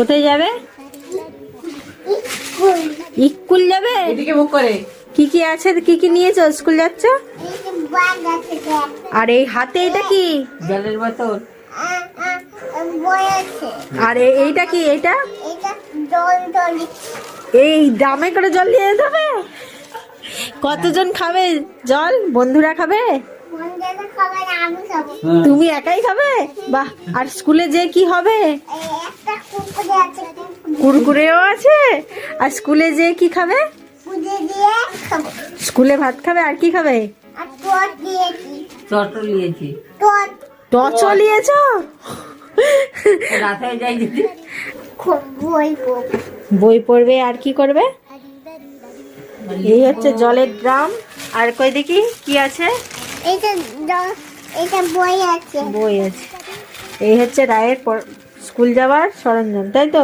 কোথায় যাবে? স্কুল যাবে? এদিকে মুখ করে। কি কি আছে? কি কি নিয়েছো? স্কুল যাচ্ছ? আর এই হাতে এটা কি? জলের বোতল। আর এইটা কি? এইটা? এই ড্রামে করে জল নিয়ে যেতে হবে? কতজন খাবে জল? বন্ধুরা খাবে? তুমি একাই খাবে? বাহ আর স্কুলে যে কি হবে? কুরকুরেও আছে? আর স্কুলে যে কি খাবে? স্কুলে ভাত খাবে? আর কি খাবে? চটও নিয়েছি। টচও নিয়েছ? রাতে যাই দিদি। বই পড়বে আর কি করবে? এই হচ্ছে জলের ড্রাম। আর কই দেখি কি আছে? এটা দ- এটা বই আছে। বই আছে। এই হচ্ছে রায়ের পর- স্কুল যাওয়ার সরঞ্জাম তাই তো?